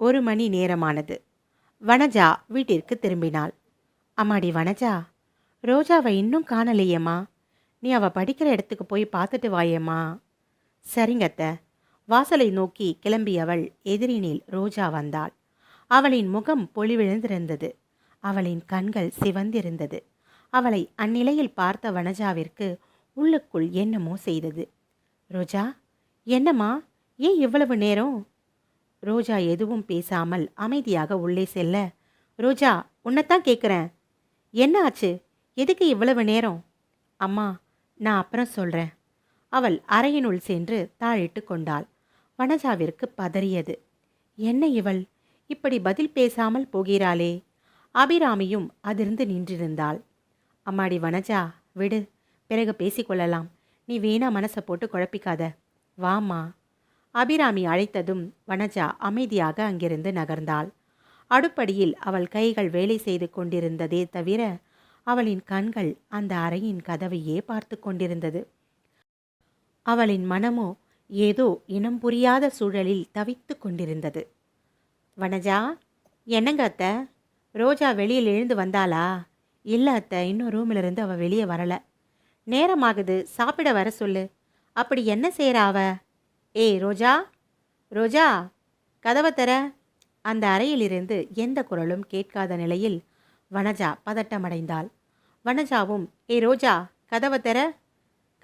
ஒரு மணி நேரமானது. வனஜா வீட்டிற்கு திரும்பினாள். அம்மாடி வனஜா ரோஜாவை இன்னும் காணலையேம்மா. நீ அவ படிக்கிற இடத்துக்கு போய் பார்த்துட்டு வாயேம்மா. சரிங்க அத்தை. வாசலை நோக்கி கிளம்பியவள் எதிரினில் ரோஜா வந்தாள். அவளின் முகம் பொலிவிழுந்திருந்தது அவளின் கண்கள் சிவந்திருந்தது. அவளை அந்நிலையில் பார்த்த வனஜாவிற்கு உள்ளுக்குள் என்னமோ செய்தது. ரோஜா என்னம்மா? ஏன் இவ்வளவு நேரம்? ரோஜா எதுவும் பேசாமல் அமைதியாக உள்ளே செல்ல ரோஜா உன்னைத்தான் கேட்குறேன் என்ன ஆச்சு? எதுக்கு இவ்வளவு நேரம்? அம்மா நான் அப்புறம் சொல்கிறேன் அவள் அறையினுள் சென்று தாழிட்டு கொண்டாள். வனஜாவிற்கு பதறியது. என்ன இவள்? இப்படி பதில் பேசாமல் போகிறாளே. அபிராமியும் அதிர்ந்து நின்றிருந்தாள். அம்மாடி வனஜா விடு. பிறகு பேசிக்கொள்ளலாம் நீ வேணா மனசை போட்டு குழப்பிக்காத. வாம்மா. அபிராமி அழைத்ததும் வனஜா அமைதியாக அங்கிருந்து நகர்ந்தாள். அடுப்படியில் அவள் கைகள் வேலை செய்து கொண்டிருந்ததே தவிர அவளின் கண்கள் அந்த அறையின் கதவையே பார்த்து கொண்டிருந்தது. அவளின் மனமோ ஏதோ இனம் புரியாத சூழலில் தவித்து கொண்டிருந்தது. வனஜா என்னங்க அத்தை? ரோஜா வெளியில் எழுந்து வந்தாளா? இல்லை அத்தை இன்னும் ரூமில் இருந்து அவள் வெளியே வரல. நேரமாகுது சாப்பிட வர சொல்லு. அப்படி என்ன செய்கிறா ஏய் ரோஜா ரோஜா கதவை தர. அந்த அறையிலிருந்து எந்த குரலும் கேட்காத நிலையில் வனஜா பதட்டமடைந்தாள். வனஜாவும் ஏய் ரோஜா கதவை தர.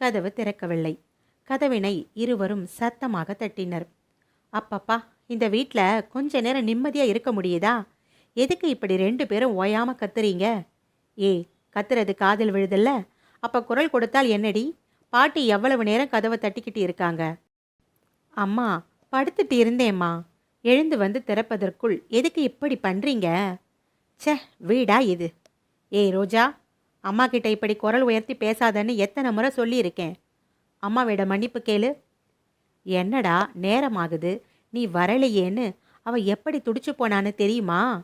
கதவு திறக்கவில்லை. கதவினை இருவரும் சத்தமாக தட்டினர். அப்பப்பா இந்த வீட்டில் கொஞ்ச நேரம் நிம்மதியாக இருக்க முடியுதா? எதுக்கு இப்படி ரெண்டு பேரும் ஓயாமல் கத்துறீங்க? ஏய் கத்துறது காதில் விழுதல்ல. அப்போ குரல் கொடுத்தால் என்னடி? பாட்டி எவ்வளவு நேரம் கதவை தட்டிக்கிட்டு இருக்காங்க? அம்மா படுத்துட்டு இருந்தேம்மா. எழுந்து வந்து திறப்பதற்குள் எதுக்கு இப்படி பண்ணுறீங்க ச்சே வீடா இது. ஏய் ரோஜா அம்மா கிட்ட இப்படி குரல் உயர்த்தி பேசாதன்னு எத்தனை முறை சொல்லியிருக்கேன். அம்மாவிட மன்னிப்பு கேளு. என்னடா நேரமாகுது. நீ வரலையேன்னு அவள் எப்படி துடிச்சு போனான்னு தெரியுமா?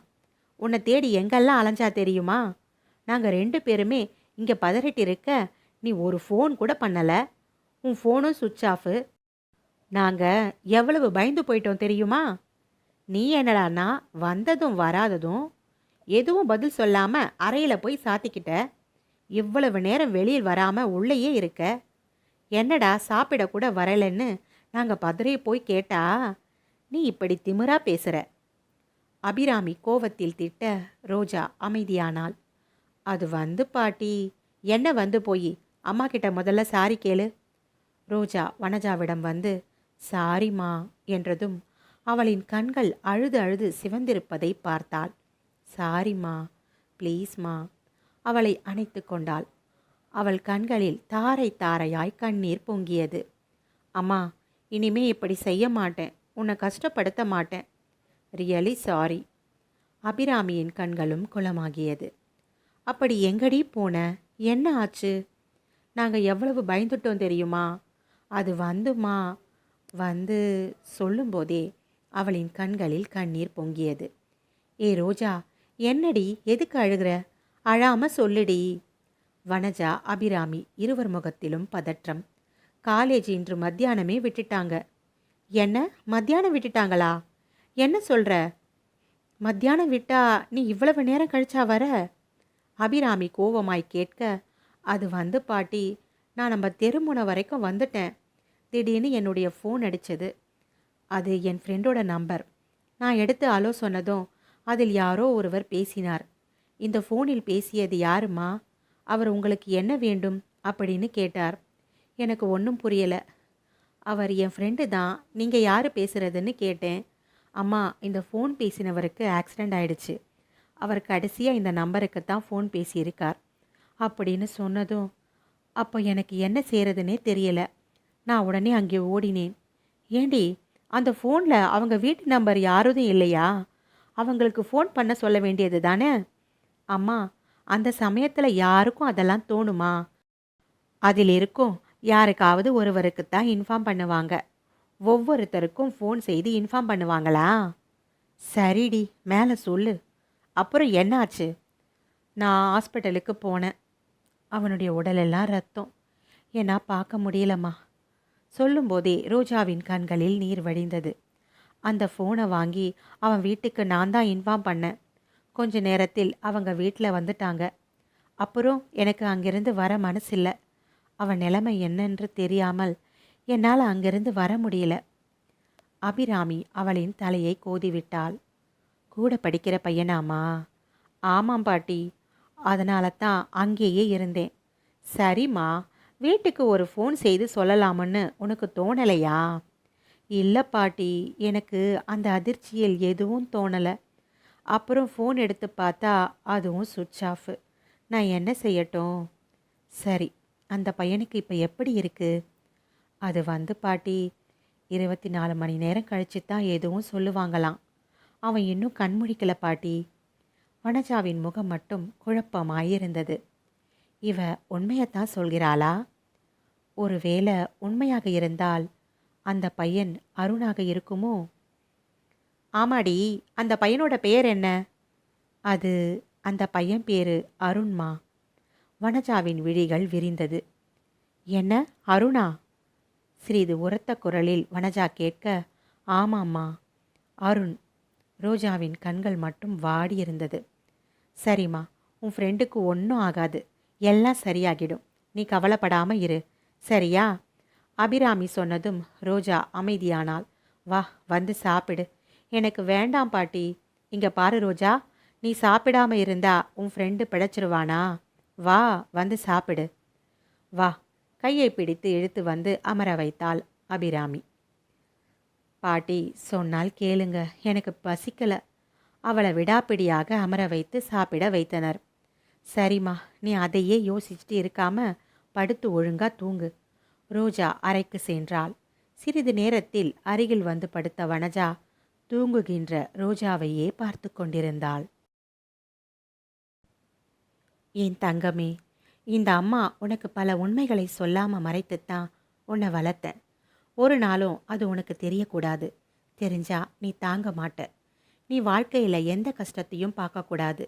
உன்னை தேடி எங்கெல்லாம் அலைஞ்சா தெரியுமா? நாங்கள் ரெண்டு பேருமே இங்கே பதறிட்டு இருக்க நீ ஒரு ஃபோன் கூட பண்ணலை. உன் ஃபோனும் சுவிட்ச் ஆஃபு நாங்கள் எவ்வளவு பயந்து போயிட்டோம் தெரியுமா? நீ என்னடான்னா வந்ததும் வராததும் எதுவும் பதில் சொல்லாமல் அறையில் போய் சாத்திக்கிட்ட. இவ்வளவு நேரம் வெளியில் வராமல் உள்ளேயே இருக்க. என்னடா சாப்பிடக்கூட வரலன்னு நாங்கள் பதறி போய் கேட்டா நீ இப்படி திமிரா பேசுகிற அபிராமி கோவத்தில் திட்ட ரோஜா அமைதியானாள். அது வந்து பாட்டி. என்ன வந்து போய்? அம்மா கிட்ட முதல்ல சாரி கேளு. ரோஜா வனஜாவிடம் வந்து சாரிம்மா என்றதும் அவளின் கண்கள் அழுது அழுது சிவந்திருப்பதை பார்த்தாள். சாரிம்மா ப்ளீஸ்மா அவளை அணைத்து கொண்டாள். அவள் கண்களில் தாரை தாரையாய் கண்ணீர் பொங்கியது. அம்மா இனிமே இப்படி செய்ய மாட்டேன். உன்னை கஷ்டப்படுத்த மாட்டேன். Really sorry. அபிராமியின் கண்களும் குளமாகியது. அப்படி எங்கடி போன? என்ன ஆச்சு? நாங்கள் எவ்வளவு பயந்துட்டோம் தெரியுமா? அது வந்துமா? வந்து சொல்லும்போதே அவளின் கண்களில் கண்ணீர் பொங்கியது. ஏ ரோஜா என்னடி எதுக்கு அழுகிற? அழாம சொல்லுடி. வனஜா அபிராமி இருவர் முகத்திலும் பதற்றம். காலேஜ் இன்று மத்தியானமே விட்டுட்டாங்க. என்ன? மத்தியானம் விட்டுட்டாங்களா? என்ன சொல்ற? மத்தியானம் விட்டா நீ இவ்வளவு நேரம் கழிச்சா வர? அபிராமி கோவமாய் கேட்க அது வந்து பாட்டி நான் நம்ம தெருமுனை வரைக்கும் வந்துட்டேன். திடீர்னு என்னுடைய ஃபோன் அடித்தது அது என் ஃப்ரெண்டோட நம்பர் நான் எடுத்து அலோ சொன்னதும் அதில் யாரோ ஒருவர் பேசினார். இந்த ஃபோனில் பேசியது யாருமா? அவர் உங்களுக்கு என்ன வேண்டும்? அப்படின்னு கேட்டார். எனக்கு ஒன்றும் புரியலை. அவர் என் ஃப்ரெண்டு தான். நீங்கள் யார் பேசுகிறதுன்னு கேட்டேன். அம்மா இந்த ஃபோன் பேசினவருக்கு ஆக்சிடெண்ட் ஆயிடுச்சு. அவர் கடைசியாக இந்த நம்பருக்கு தான் ஃபோன் பேசியிருக்கார். அப்படின்னு சொன்னதும் அப்போ எனக்கு என்ன செய்கிறதுனே தெரியலை. நான் உடனே அங்கே ஓடினேன். ஏண்டி அந்த ஃபோனில் அவங்க வீட்டு நம்பர் யாரும் இல்லையா? அவங்களுக்கு ஃபோன் பண்ண சொல்ல வேண்டியது தானே? அம்மா அந்த சமயத்தில் யாருக்கும் அதெல்லாம் தோணுமா? அதில் இருக்கும் யாருக்காவது ஒருவருக்கு தான் இன்ஃபார்ம் பண்ணுவாங்க. ஒவ்வொருத்தருக்கும் ஃபோன் செய்து இன்ஃபார்ம் பண்ணுவாங்களா? சரிடி மேலே சொல்லு. அப்புறம் என்னாச்சு? நான் ஹாஸ்பிட்டலுக்கு போனேன். அவனுடைய உடலெல்லாம் ரத்தம். ஏன்னா பார்க்க முடியலம்மா. சொல்லும்போதே ரோஜாவின் கண்களில் நீர் வடிந்தது. அந்த ஃபோனை வாங்கி அவன் வீட்டுக்கு நான் தான் இன்ஃபார்ம் பண்ணேன். கொஞ்ச நேரத்தில் அவங்க வீட்டில் வந்துட்டாங்க. அப்புறம் எனக்கு அங்கிருந்து வர மனசில்லை. அவன் நிலைமை என்னென்று தெரியாமல் என்னால் அங்கிருந்து வர முடியல. அபிராமி அவளின் தலையை கோதிவிட்டாள். கூட படிக்கிற பையனாமா? ஆமாம் பாட்டி. அதனால தான் அங்கேயே இருந்தேன். சரிம்மா. வீட்டுக்கு ஒரு ஃபோன் செய்து சொல்லலாம்னு உனக்கு தோணலையா? இல்லை பாட்டி எனக்கு அந்த அதிர்ச்சியில் எதுவும் தோணலை. அப்புறம் ஃபோன் எடுத்து பார்த்தா அதுவும் சுவிட்ச் ஆஃப் நான் என்ன செய்யட்டும்? சரி அந்த பையனுக்கு இப்போ எப்படி இருக்குது அது வந்து பாட்டி இருபத்தி நாலு மணி நேரம் கழிச்சு தான் எதுவும் சொல்லுவாங்களாம். அவன் இன்னும் கண்முழிக்கல பாட்டி. வனஜாவின் முகம் மட்டும் குழப்பமாயிருந்தது. இவ உண்மையைத்தான் சொல்கிறாளா? ஒருவேளை உண்மையாக இருந்தால் அந்த பையன் அருணாக இருக்குமோ? ஆமாடி அந்த பையனோட பெயர் என்ன? அது அந்த பையன் பேரு அருண்மா. வனஜாவின் விழிகள் விரிந்தது. என்ன அருணா? சிறிது உரத்த குரலில் வனஜா கேட்க ஆமாம்மா அருண். ரோஜாவின் கண்கள் மட்டும் வாடியிருந்தது. சரிம்மா உன் ஃப்ரெண்டுக்கு ஒன்றும் ஆகாது. எல்லாம் சரியாகிடும். நீ கவலைப்படாமல் இரு. சரியா? அபிராமி சொன்னதும் ரோஜா அமைதியானாள். வா வந்து சாப்பிடு. எனக்கு வேண்டாம் பாட்டி. இங்கே பாரு ரோஜா. நீ சாப்பிடாம இருந்தா உன் ஃப்ரெண்டு பிழைச்சிருவானா? வா வந்து சாப்பிடு. வா. கையை பிடித்து இழுத்து வந்து அமர வைத்தாள் அபிராமி. பாட்டி சொன்னால் கேளுங்க. எனக்கு பசிக்கல. அவளை விடாப்பிடியாக அமர வைத்து சாப்பிட வைத்தனர். சரிம்மா நீ அதையே யோசிச்சுட்டு இருக்காம படுத்து ஒழுங்கா தூங்கு. ரோஜா அறைக்கு சென்றாள். சிறிது நேரத்தில் அருகில் வந்து படுத்த வனஜா தூங்குகின்ற ரோஜாவையே பார்த்து கொண்டிருந்தாள். என் தங்கமே இந்த அம்மா உனக்கு பல உண்மைகளை சொல்லாமல் மறைத்துத்தான் உன்னை வளர்த்தேன். ஒரு நாளும் அது உனக்கு தெரியக்கூடாது. தெரிஞ்சா நீ தாங்க மாட்ட. நீ வாழ்க்கையில் எந்த கஷ்டத்தையும் பார்க்கக்கூடாது.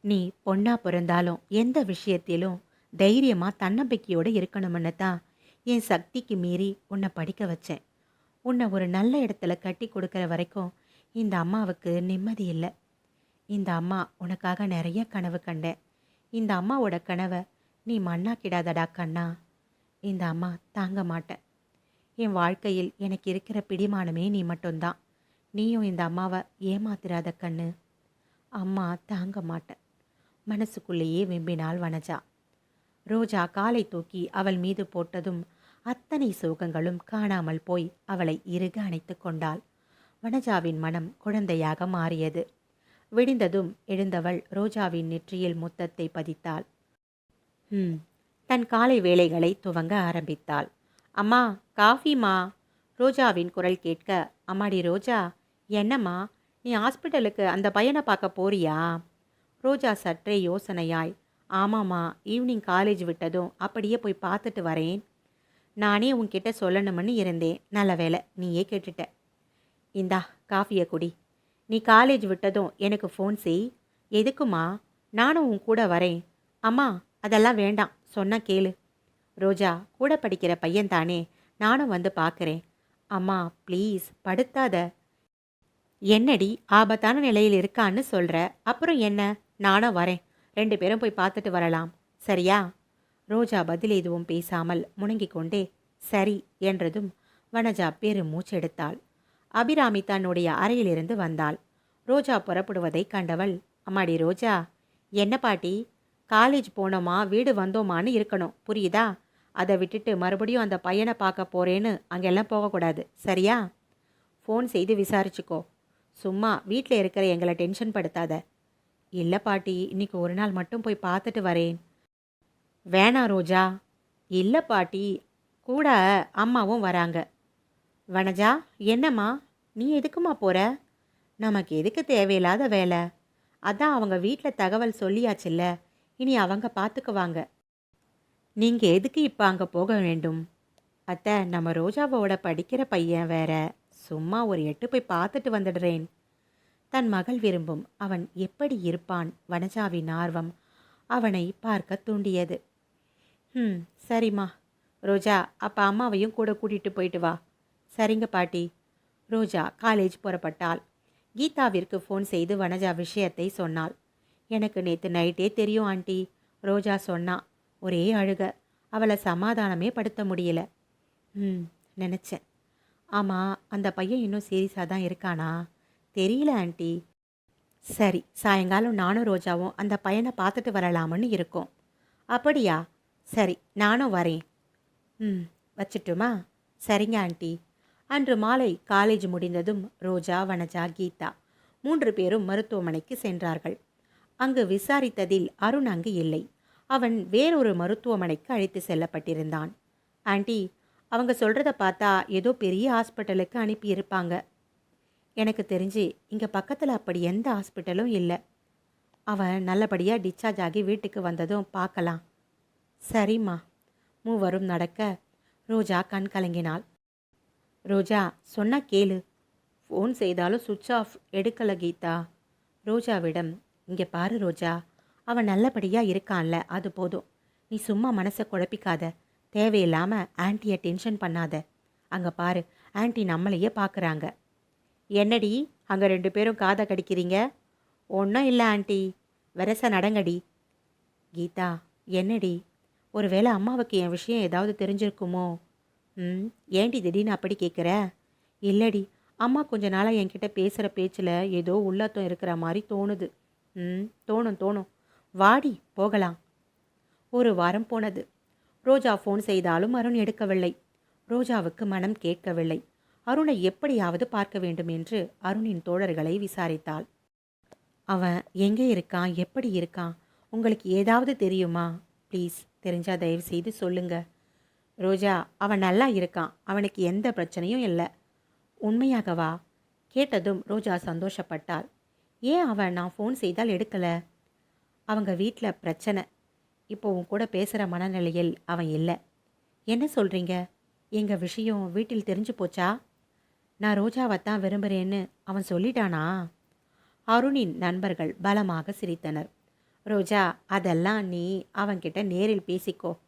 நீ பொண்ணா பிறந்தாலும் எந்த விஷயத்திலும் தைரியமாக தன்னம்பிக்கையோடு இருக்கணும்னு தான் என் சக்திக்கு மீறி உன்னை படிக்க வச்சேன். உன்னை ஒரு நல்ல இடத்துல கட்டி கொடுக்குற வரைக்கும் இந்த அம்மாவுக்கு நிம்மதி இல்லை. இந்த அம்மா உனக்காக நிறைய கனவு கண்டேன். இந்த அம்மாவோட கனவை நீ மண்ணாக்கிடாதடா கண்ணா. இந்த அம்மா தாங்க மாட்டேன். என் வாழ்க்கையில் எனக்கு இருக்கிற பிடிமானமே நீ மட்டும்தான். நீயும் இந்த அம்மாவை ஏமாத்திராத கண்ணு. அம்மா தாங்க மாட்டேன். மனசுக்குள்ளேயே வெம்பினாள் வனஜா. ரோஜா காலை தூக்கி அவள் மீது போட்டதும் அத்தனை சோகங்களும் காணாமல் போய் அவளை இறுக அணைத்து கொண்டாள். வனஜாவின் மனம் குழந்தையாக மாறியது. விடிந்ததும் எழுந்தவள் ரோஜாவின் நெற்றியில் முத்தத்தை பதித்தாள். ம் தன் காலை வேலைகளை துவங்க ஆரம்பித்தாள். அம்மா காஃபிமா ரோஜாவின் குரல் கேட்க அம்மாடி ரோஜா என்னம்மா நீ ஹாஸ்பிட்டலுக்கு அந்த பையனை பார்க்க போறியா? ரோஜா சற்றே யோசனையாய் ஆமாம்மா ஈவினிங் காலேஜ் விட்டதும் அப்படியே போய் பார்த்துட்டு வரேன். நானே உன்கிட்ட சொல்லணும்னு இருந்தேன். நல்ல வேலை நீயே கேட்டுட்ட. இந்தா காஃபியை குடி. நீ காலேஜ் விட்டதும் எனக்கு ஃபோன் செய். எதுக்குமா நானும் உன் கூட வரேன். அம்மா அதெல்லாம் வேண்டாம். சொன்னால் கேளு. ரோஜா கூட படிக்கிற பையன் தானே. நானும் வந்து பார்க்குறேன். அம்மா ப்ளீஸ் படுத்தாத. என்னடி ஆபத்தான நிலையில் இருக்கான்னு சொல்கிற அப்புறம் என்ன? நானும் வரேன். ரெண்டு பேரும் போய் பார்த்துட்டு வரலாம். சரியா? ரோஜா பதில் எதுவும் பேசாமல் முணங்கிக் கொண்டே சரி என்றதும் வனஜா பெரு மூச்செடுத்தாள். அபிராமி தன்னுடைய அறையிலிருந்து வந்தாள். ரோஜா புறப்படுவதை கண்டவள் அம்மாடி ரோஜா என்ன பாட்டி? காலேஜ் போனோமா? வீடு வந்தோமான்னு இருக்கணும். புரியுதா? அதை விட்டுட்டு மறுபடியும் அந்த பையனை பார்க்க போறேன்னு அங்கெல்லாம் போகக்கூடாது. சரியா? ஃபோன் செய்து விசாரிச்சுக்கோ. சும்மா வீட்டில் இருக்கிற எங்களை டென்ஷன் படுத்தாத. இல்லை பாட்டி இன்னைக்கு ஒரு நாள் மட்டும் போய் பார்த்துட்டு வரேன். வேணாம் ரோஜா. இல்லை பாட்டி கூட அம்மாவும் வராங்க. வனஜா என்னம்மா? நீ எதுக்குமா போகிற நமக்கு எதுக்கு தேவையில்லாத வேலை? அதான் அவங்க வீட்டில் தகவல் சொல்லியாச்சுல்ல. இனி அவங்க பார்த்துக்குவாங்க. நீங்கள் எதுக்கு இப்போ அங்கே போக வேண்டும்? அத்தை நம்ம ரோஜாவோட படிக்கிற பையன் வேற. சும்மா ஒரு எட்டு போய் பார்த்துட்டு வந்துடுறேன். தன் மகள் விரும்பும் அவன் எப்படி இருப்பான்? வனஜாவின் ஆர்வம் அவனை பார்க்க தூண்டியது. ம் சரிம்மா. ரோஜா அப்பா அம்மாவையும் கூட கூட்டிகிட்டு போயிட்டு வா. சரிங்க பாட்டி. ரோஜா காலேஜ் புறப்பட்டாள். கீதாவிற்கு ஃபோன் செய்து வனஜா விஷயத்தை சொன்னாள். எனக்கு நேற்று நைட்டே தெரியும் ஆண்டி ரோஜா சொன்னா. ஒரே அழுக. அவளை சமாதானமே படுத்த முடியல. ம் நினச்சேன். ஆமாம் அந்த பையன் இன்னும் சீரியஸாக தான் இருக்கானா? தெரியல ஆண்டி. சரி சாயங்காலம் நானும் ரோஜாவும் அந்த பையனை பார்த்துட்டு வரலாம்னு இருக்கோம். அப்படியா? சரி நானும் வரேன். ம் வச்சுட்டுமா? சரிங்க ஆண்டி. அன்று மாலை காலேஜ் முடிந்ததும் ரோஜா வனஜா கீதா மூன்று பேரும் மருத்துவமனைக்கு சென்றார்கள். அங்கு விசாரித்ததில் அருண் அங்கு இல்லை. அவன் வேறொரு மருத்துவமனைக்கு அழைத்து செல்லப்பட்டிருந்தான். ஆண்டி அவங்க சொல்கிறத பார்த்தா ஏதோ பெரிய ஹாஸ்பிட்டலுக்கு அனுப்பியிருப்பாங்க. எனக்கு தெரிஞ்சு இங்கே பக்கத்தில் அப்படி எந்த ஹாஸ்பிட்டலும் இல்லை. அவன் நல்லபடியாக டிஸ்சார்ஜ் ஆகி வீட்டுக்கு வந்ததும் பார்க்கலாம். சரிம்மா. மூவரும் நடக்க ரோஜா கண் கலங்கினாள். ரோஜா சொன்னா கேளு. ஃபோன் செய்தாலும் சுவிட்ச் ஆஃப் எடுக்கல கீதா. ரோஜாவிடம் இங்கே பாரு ரோஜா அவன் நல்லபடியாக இருக்கான்ல அது போதும். நீ சும்மா மனசை குழப்பிக்காத. தேவையில்லாமல் ஆன்ட்டியை டென்ஷன் பண்ணாத. அங்கே பாரு ஆன்ட்டி நம்மளையே பார்க்குறாங்க என்னடி அங்கே ரெண்டு பேரும் காதை கடிக்கிறீங்க? ஒன்றும் இல்லை ஆண்டி. வெரச நடங்கடி. கீதா என்னடி? ஒருவேளை அம்மாவுக்கு என் விஷயம் ஏதாவது தெரிஞ்சிருக்குமோ? ம் ஏண்டி திடீர்னு அப்படி கேட்குற இல்லடி அம்மா கொஞ்ச நாளாக என்கிட்ட பேசுகிற பேச்சில் ஏதோ உள்ளத்தம் இருக்கிற மாதிரி தோணுது. ம் தோணும் தோணும். வாடி போகலாம். ஒரு வாரம் போனது. ரோஜா ஃபோன் செய்தாலும் அருண் எடுக்கவில்லை. ரோஜாவுக்கு மனம் கேட்கவில்லை. அருணை எப்படியாவது பார்க்க வேண்டும் என்று அருணின் தோழர்களை விசாரித்தாள். அவன் எங்கே இருக்கான்? எப்படி இருக்கான்? உங்களுக்கு ஏதாவது தெரியுமா? ப்ளீஸ் தெரிஞ்சா தயவு செய்து சொல்லுங்க. ரோஜா அவன் நல்லா இருக்கான். அவனுக்கு எந்த பிரச்சனையும் இல்லை. உண்மையாகவா? கேட்டதும் ரோஜா சந்தோஷப்பட்டாள். ஏன் அவன் நான் ஃபோன் செய்தால் எடுக்கலை? அவங்க வீட்டில் பிரச்சனை. இப்போ உன் கூட பேசுகிற மனநிலையில் அவன் இல்லை. என்ன சொல்கிறீங்க? எங்கள் விஷயம் வீட்டில் தெரிஞ்சு போச்சா? நான் ரோஜாவை தான் விரும்புகிறேன்னு அவன் சொல்லிட்டானா? அருணின் நண்பர்கள் பலமாக சிரித்தனர். ரோஜா அதெல்லாம் நீ அவன்கிட்ட நேரில் பேசிக்கோ.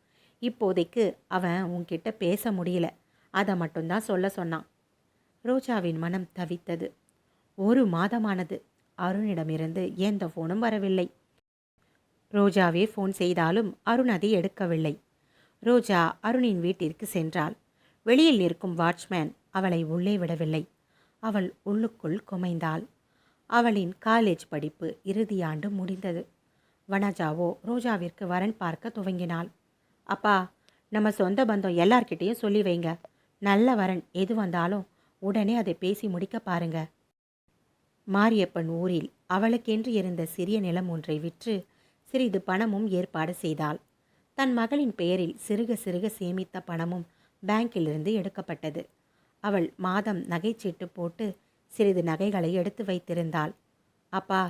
இப்போதைக்கு அவன் உன்கிட்ட பேச முடியல. அதை மட்டும்தான் சொல்ல சொன்னான். ரோஜாவின் மனம் தவித்தது. ஒரு மாதமானது. அருணிடமிருந்து எந்த ஃபோனும் வரவில்லை. ரோஜாவே ஃபோன் செய்தாலும் அருண் அதை எடுக்கவில்லை. ரோஜா அருணின் வீட்டிற்கு சென்றாள். வெளியில் இருக்கும் வாட்ச்மேன் அவளை உள்ளே விடவில்லை. அவள் உள்ளுக்குள் குமைந்தாள். அவளின் காலேஜ் படிப்பு இறுதியாண்டு முடிந்தது. வனஜாவோ ரோஜாவிற்கு வரன் பார்க்க துவங்கினாள். அப்பா நம்ம சொந்த பந்தம் எல்லார்கிட்டேயும் சொல்லி வைங்க. நல்ல வரன் எது வந்தாலும் உடனே அதை பேசி முடிக்க பாருங்க. மாரியப்பன் ஊரில் அவளுக்கென்று இருந்த சிறிய நிலம் ஒன்றை விற்று சிறிது பணமும் ஏற்பாடு செய்தாள். தன் மகளின் பெயரில் சிறுக சிறுக சேமித்த பணமும் பேங்கிலிருந்து எடுக்கப்பட்டது. அவள் மாதம் நகைச்சீட்டு போட்டு சிறிது நகைகளை எடுத்து வைத்திருந்தாள். அப்பா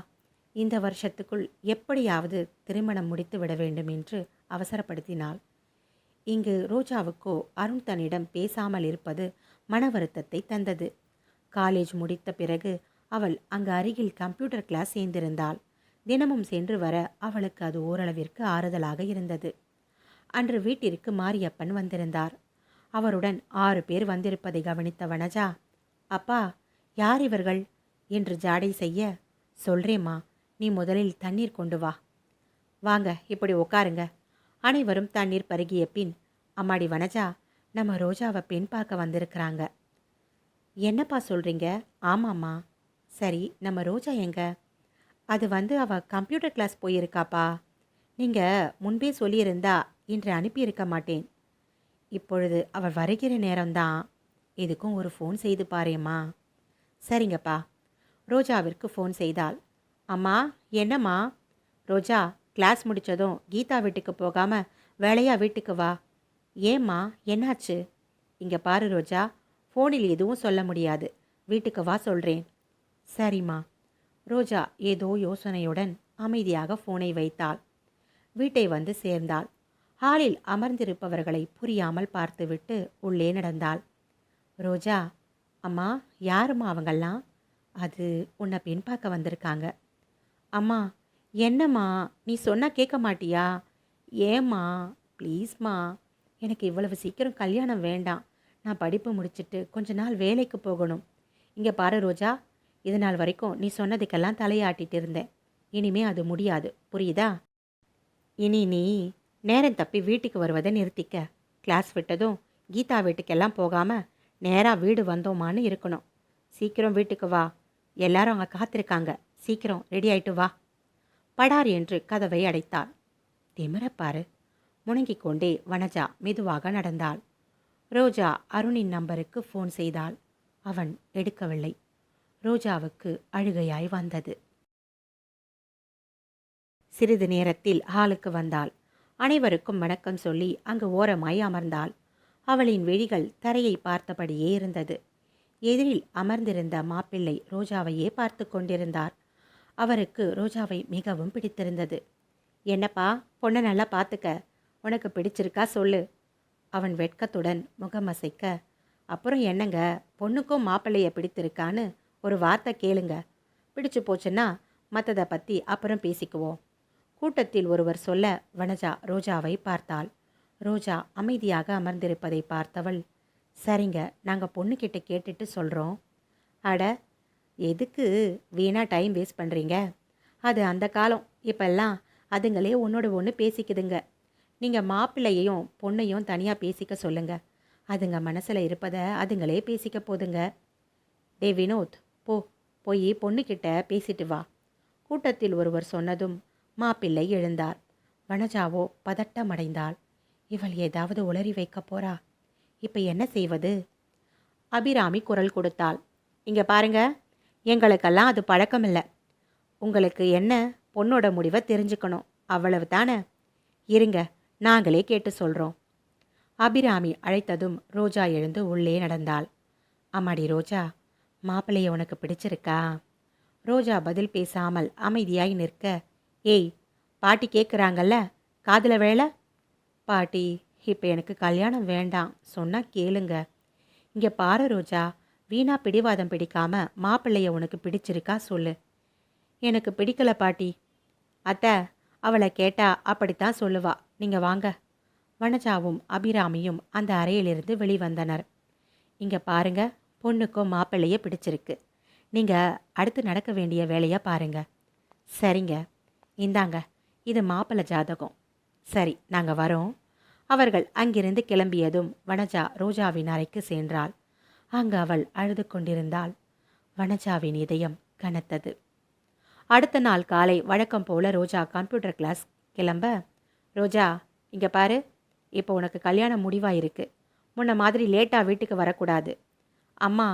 இந்த வருஷத்துக்குள் எப்படியாவது திருமணம் முடித்து விட வேண்டும் என்று அவசரப்படுத்தினாள். இங்கு ரோஜாவுக்கோ அருண் தன்னிடம் பேசாமல் இருப்பது மன வருத்தத்தை தந்தது. காலேஜ் முடித்த பிறகு அவள் அங்கு அருகில் கம்ப்யூட்டர் கிளாஸ் சேர்ந்திருந்தாள். தினமும் சென்று வர அவளுக்கு அது ஓரளவிற்கு ஆறுதலாக இருந்தது. அன்று வீட்டிற்கு மாரியப்பன் வந்திருந்தார். அவருடன் ஆறு பேர் வந்திருப்பதை கவனித்த வனஜா அப்பா யார் இவர்கள்? என்று ஜாடை செய்ய சொல்றேம்மா நீ முதலில் தண்ணீர் கொண்டு வா. வாங்க இப்படி உட்காருங்க. அனைவரும் தண்ணீர் பருகிய பின் அம்மாடி வனஜா நம்ம ரோஜாவை பெண் பார்க்க வந்திருக்கிறாங்க. என்னப்பா சொல்கிறீங்க ஆமாம்மா. சரி நம்ம ரோஜா எங்க? அது வந்து அவ கம்ப்யூட்டர் கிளாஸ் போயிருக்காப்பா. நீங்கள் முன்பே சொல்லியிருந்தா இன்று அனுப்பியிருக்க மாட்டேன். இப்பொழுது அவள் வருகிற நேரம்தான். இதுக்கும் ஒரு ஃபோன் செய்து பாரேம்மா. சரிங்கப்பா. ரோஜாவிற்கு ஃபோன் செய்தாள். அம்மா என்னம்மா? ரோஜா கிளாஸ் முடித்ததும் கீதா வீட்டுக்கு போகாமல் வேலையா வீட்டுக்கு வா. ஏம்மா என்னாச்சு? இங்கே பாரு ரோஜா ஃபோனில் எதுவும் சொல்ல முடியாது. வீட்டுக்கு வா சொல்கிறேன் சரிம்மா. ரோஜா ஏதோ யோசனையுடன் அமைதியாக ஃபோனை வைத்தாள். வீட்டை வந்து சேர்ந்தாள். ஹாலில் அமர்ந்திருப்பவர்களை புரியாமல் பார்த்துவிட்டு உள்ளே நடந்தாள். ரோஜா அம்மா யாரும்மா அவங்கெல்லாம் அது உன்னை பெண் பார்க்க வந்திருக்காங்க. அம்மா என்னம்மா? நீ சொன்னால் கேட்க மாட்டியா? ஏம்மா ப்ளீஸ்மா. எனக்கு இவ்வளவு சீக்கிரம் கல்யாணம் வேண்டாம். நான் படிப்பு முடிச்சுட்டு கொஞ்ச நாள் வேலைக்கு போகணும். இங்கே பாரு ரோஜா இது நாள் வரைக்கும் நீ சொன்னதுக்கெல்லாம் தலையாட்டிட்டு இருந்தேன். இனிமே அது முடியாது. புரியுதா? இனி நீ நேரம் தப்பி வீட்டுக்கு வருவதை நிறுத்திக்க. கிளாஸ் விட்டதும் கீதா வீட்டுக்கெல்லாம் போகாமல் நேராக வீடு வந்தோமான்னு இருக்கணும். சீக்கிரம் வீட்டுக்கு வா. எல்லாரும் அங்கே காத்திருக்காங்க. சீக்கிரம் ரெடி ஆயிட்டு வா. படார் என்று கதவை அடைத்தாள். திமிரப்பாரு முணங்கிக் கொண்டே வனஜா மெதுவாக நடந்தாள். ரோஜா அருணின் நம்பருக்கு ஃபோன் செய்தாள். அவன் எடுக்கவில்லை. ரோஜாவுக்கு அழுகையாய் வந்தது. சிறிது நேரத்தில் ஹாலுக்கு வந்தாள். அனைவருக்கும் வணக்கம் சொல்லி அங்கு ஓரமாய் அமர்ந்தாள். அவளின் விழிகள் தரையை பார்த்தபடியே இருந்தது. எதிரில் அமர்ந்திருந்த மாப்பிள்ளை ரோஜாவையே பார்த்து கொண்டிருந்தார். அவருக்கு ரோஜாவை மிகவும் பிடித்திருந்தது. என்னப்பா பொண்ணை நல்லா பார்த்துக்க. உனக்கு பிடிச்சிருக்கா சொல்லு. அவன் வெட்கத்துடன் முகமசைக்க அப்புறம் என்னங்க? பொண்ணுக்கும் மாப்பிள்ளைய பிடித்திருக்கான்னு ஒரு வார்த்தை கேளுங்க. பிடிச்சு போச்சுன்னா மற்றதை பற்றி அப்புறம் பேசிக்குவோம். கூட்டத்தில் ஒருவர் சொல்ல வனஜா ரோஜாவை பார்த்தாள். ரோஜா அமைதியாக அமர்ந்திருப்பதை பார்த்தவள் சரிங்க நாங்கள் பொண்ணுக்கிட்ட கேட்டுட்டு சொல்கிறோம் அட எதுக்கு வீணாக டைம் வேஸ்ட் பண்ணுறீங்க அது அந்த காலம். இப்போல்லாம் அதுங்களே ஒன்றோட ஒன்று பேசிக்குதுங்க. நீங்கள் மாப்பிள்ளையையும் பொண்ணையும் தனியாக பேசிக்க சொல்லுங்க. அதுங்க மனசில் இருப்பதை அதுங்களே பேசிக்க போதுங்க. டே வினோத் போ போய் பொண்ணுக்கிட்ட பேசிட்டு வா. கூட்டத்தில் ஒருவர் சொன்னதும் மாப்பிள்ளை எழுந்தார் வனஜாவோ பதட்டமடைந்தாள். இவள் ஏதாவது உளறி வைக்க போறா? இப்போ என்ன செய்வது? அபிராமி குரல் கொடுத்தாள். இங்கே பாருங்க எங்களுக்கெல்லாம் அது பழக்கமில்லை. உங்களுக்கு என்ன பொண்ணோட முடிவை தெரிஞ்சுக்கணும். அவ்வளவு தானே இருங்க நாங்களே கேட்டு சொல்கிறோம் அபிராமி அழைத்ததும் ரோஜா எழுந்து உள்ளே நடந்தாள். அம்மாடி ரோஜா மாப்பிள்ளைய உனக்கு பிடிச்சிருக்கா? ரோஜா பதில் பேசாமல் அமைதியாய் நிற்க ஏய் பாட்டி கேட்குறாங்கல்ல காதில் வேலை பாட்டி இப்போ எனக்கு கல்யாணம் வேண்டாம் சொன்னால் கேளுங்க. இங்கே பாரு ரோஜா வீணா பிடிவாதம் பிடிக்காம மாப்பிள்ளைய உனக்கு பிடிச்சிருக்கா சொல்லு. எனக்கு பிடிக்கல பாட்டி. அத்தை அவளை கேட்டா அப்படித்தான் சொல்லுவா. நீங்கள் வாங்க. வனஜாவும் அபிராமியும் அந்த அறையிலிருந்து வெளிவந்தனர். இங்கே பாருங்க பொண்ணுக்கும் மாப்பிள்ளைய பிடிச்சிருக்கு. நீங்கள் அடுத்து நடக்க வேண்டிய வேலையை பாருங்க. சரிங்க. இந்தாங்க இது மாப்பிள்ள ஜாதகம். சரி நாங்கள் வரோம். அவர்கள் அங்கிருந்து கிளம்பியதும் வனஜா ரோஜாவின் அறைக்கு சென்றாள். அங்கு அவள் அழுது கொண்டிருந்தாள். வனஜாவின் இதயம் கனத்தது. அடுத்த நாள் காலை வழக்கம் போல ரோஜா கம்ப்யூட்டர் கிளாஸ் கிளம்ப ரோஜா இங்கே பாரு. இப்போ உனக்கு கல்யாணம் முடிவாயிருக்கு. முன்ன மாதிரி லேட்டாக வீட்டுக்கு வரக்கூடாது. அம்மா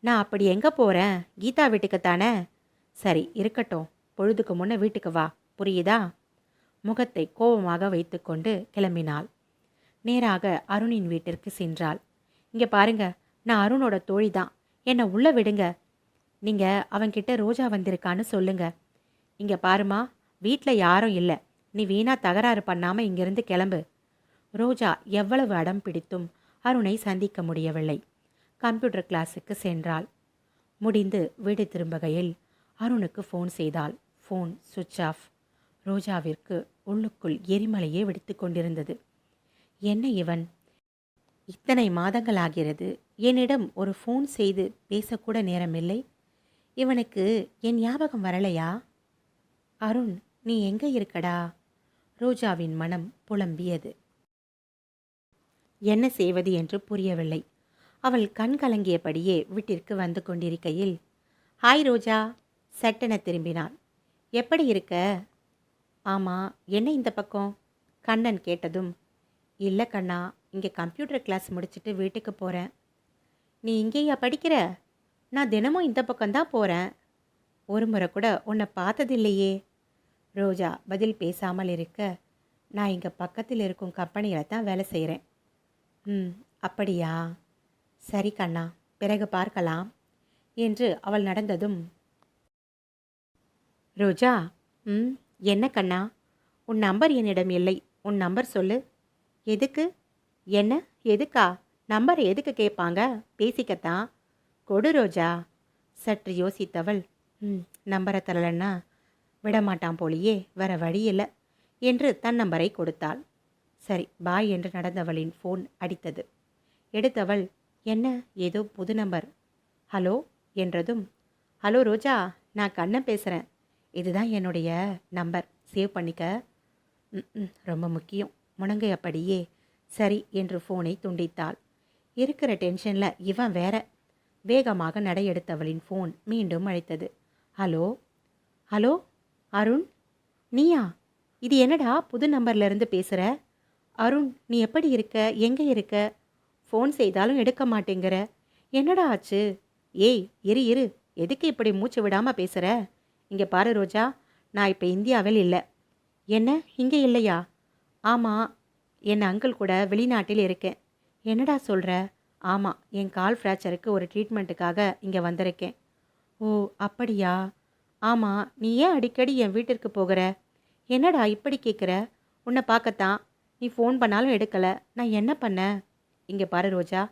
நான் அப்படி எங்கே போகிறேன் கீதா வீட்டுக்கு தானே? சரி இருக்கட்டும். பொழுதுக்கு முன்னே வீட்டுக்கு வா. புரியுதா? முகத்தை கோபமாக வைத்துக்கொண்டு கிளம்பினாள். நேராக அருணின் வீட்டிற்கு சென்றாள். இங்கே பாருங்க நான் அருணோட தோழி தான் என்னை உள்ளே விடுங்க. நீங்கள் அவன்கிட்ட ரோஜா வந்திருக்கான்னு சொல்லுங்க. இங்கே பாருமா வீட்டில் யாரும் இல்லை. நீ வீணா தகராறு பண்ணாமல் இங்கிருந்து கிளம்பு. ரோஜா எவ்வளவு அடம் பிடித்தும் அருணை சந்திக்க முடியவில்லை. கம்ப்யூட்டர் கிளாஸுக்கு சென்றாள். முடிந்து வீடு திரும்புகையில் அருணுக்கு ஃபோன் செய்தாள். ஃபோன் சுவிட்ச் ஆஃப். ரோஜாவிற்கு உள்ளுக்குள் எரிமலையே வெடித்து கொண்டிருந்தது. என்ன இவன்? இத்தனை மாதங்கள் ஆகிறது என்னிடம் ஒரு ஃபோன் செய்து பேசக்கூட நேரமில்லை. இவனுக்கு என் ஞாபகம் வரலையா? அருண் நீ எங்கே இருக்கடா? ரோஜாவின் மனம் புலம்பியது. என்ன செய்வது என்று புரியவில்லை. அவள் கண் கலங்கியபடியே வீட்டிற்கு வந்து கொண்டிருக்கையில் ஹாய் ரோஜா சட்டென திரும்பினான். எப்படி இருக்க? ஆமாம் என்ன இந்த பக்கம்? கண்ணன் கேட்டதும் இல்லை கண்ணா இங்கே கம்ப்யூட்டர் கிளாஸ் முடிச்சுட்டு வீட்டுக்கு போகிறேன் நீ இங்கேயா படிக்கிற? நான் தினமும் இந்த பக்கம்தான் போகிறேன் ஒரு முறை கூட உன்னை பார்த்ததில்லையே. ரோஜா பதில் பேசாமல் இருக்க. நான் இங்கே பக்கத்தில் இருக்கும் கம்பெனியில் தான் வேலை செய்கிறேன் ம் அப்படியா? சரி கண்ணா பிறகு பார்க்கலாம். என்று அவள் நடந்ததும் ரோஜா ம்? என்ன கண்ணா? உன் நம்பர் என்னிடம் இல்லை. உன் நம்பர் சொல்லு. எதுக்கு? என்ன? எதுக்கா? நம்பர் எதுக்கு கேட்பாங்க? பேசிக்கத்தான். கொடு ரோஜா. சற்று யோசித்தவள் ம் நம்பரை தரலன்னா விடமாட்டான் போலியே வர வழி இல்லை என்று தன் நம்பரை கொடுத்தாள். சரி பாய் என்று நடந்தவளின் ஃபோன் அடித்தது. எடுத்தவள் என்ன? ஏதோ புது நம்பர். ஹலோ? என்றதும் ஹலோ ரோஜா நான் கண்ணன் பேசுகிறேன் இதுதான் என்னுடைய நம்பர் சேவ் பண்ணிக்க. ம் ம், ரொம்ப முக்கியம். முனங்கை அப்படியே சரி என்று ஃபோனை துண்டித்தாள். இருக்கிற டென்ஷனில் இவன் வேற. வேகமாக நடையெடுத்தவளின் ஃபோன் மீண்டும் அழைத்தது. Hello hello Arun? நீயா? இது என்னடா புது நம்பர்லேருந்து பேசுகிற அருண் நீ எப்படி இருக்க? எங்கே இருக்க? ஃபோன் செய்தாலும் எடுக்க மாட்டேங்கிற. என்னடா ஆச்சு? ஏய் இரு இரு. எதுக்கு இப்படி மூச்சு விடாமல் பேசுகிற இங்கே பாரு ரோஜா நான் இப்போ இந்தியாவில் இல்லை. என்ன? இங்கே இல்லையா? ஆமாம் என் அங்கிள் கூட வெளிநாட்டில் இருக்கேன். என்னடா சொல்கிற ஆமாம் என் கால் ஃப்ராக்சருக்கு ஒரு ட்ரீட்மெண்ட்டுக்காக இங்கே வந்திருக்கேன். ஓ அப்படியா? ஆமாம் நீ ஏன் அடிக்கடி என் வீட்டிற்கு போகிற? என்னடா இப்படி கேட்குற உன்னை பார்க்கத்தான். நீ ஃபோன் பண்ணாலும் எடுக்கலை. நான் என்ன பண்ணேன் இங்கே பாரு ரோஜா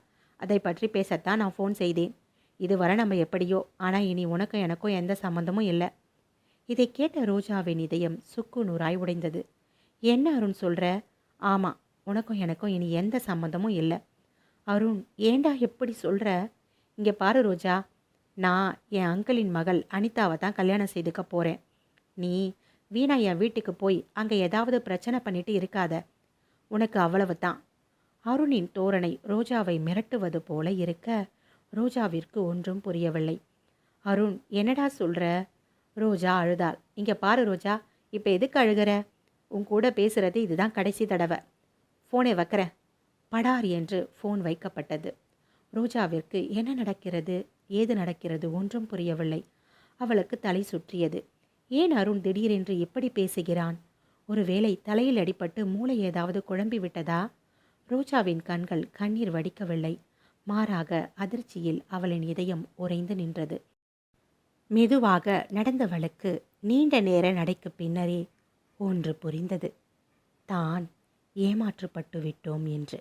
அதை பற்றி பேசத்தான் நான் ஃபோன் செய்தேன். இதுவரை நம்ம எப்படியோ ஆனால் இனி உனக்கும் எனக்கும் எந்த சம்மந்தமும் இல்லை. இதை கேட்ட ரோஜாவின் இதயம் சுக்கு நூறாய் உடைந்தது. என்ன அருண் சொல்கிற ஆமாம் உனக்கும் எனக்கும் இனி எந்த சம்மந்தமும் இல்லை. அருண் ஏண்டா எப்படி சொல்கிற இங்கே பாரு ரோஜா நான் என் அங்கிளின் மகள் அனிதாவை தான் கல்யாணம் செய்துக்க போகிறேன் நீ வீணா என் வீட்டுக்கு போய் அங்கே ஏதாவது பிரச்சனை பண்ணிட்டு இருக்காத. உனக்கு அவ்வளவு தான். அருணின் தோரணை ரோஜாவை மிரட்டுவது போல இருக்க ரோஜாவிற்கு ஒன்றும் புரியவில்லை. அருண் என்னடா சொல்கிற ரோஜா அழுதாள். இங்கே பாரு ரோஜா இப்போ எதுக்கு அழுகிற? உன் கூட பேசுகிறது இதுதான் கடைசி தடவை. ஃபோனை வைக்கிறேன். படார் என்று ஃபோன் வைக்கப்பட்டது. ரோஜாவிற்கு என்ன நடக்கிறது? ஏது நடக்கிறது? ஒன்றும் புரியவில்லை. அவளுக்கு தலை சுற்றியது. ஏன் அருண் திடீரென்று எப்படி பேசுகிறான்? ஒருவேளை தலையில் அடிபட்டு மூளை ஏதாவது குழம்பி விட்டதா? ரோஜாவின் கண்கள் கண்ணீர் வடிக்கவில்லை. மாறாக அதிர்ச்சியில் அவளின் இதயம் உறைந்து நின்றது. மெதுவாக நடந்தவளுக்கு நீண்ட நேர நடைக்கு பின்னரே ஒன்று புரிந்தது. தான் ஏமாற்றப்பட்டு விட்டோம் என்று.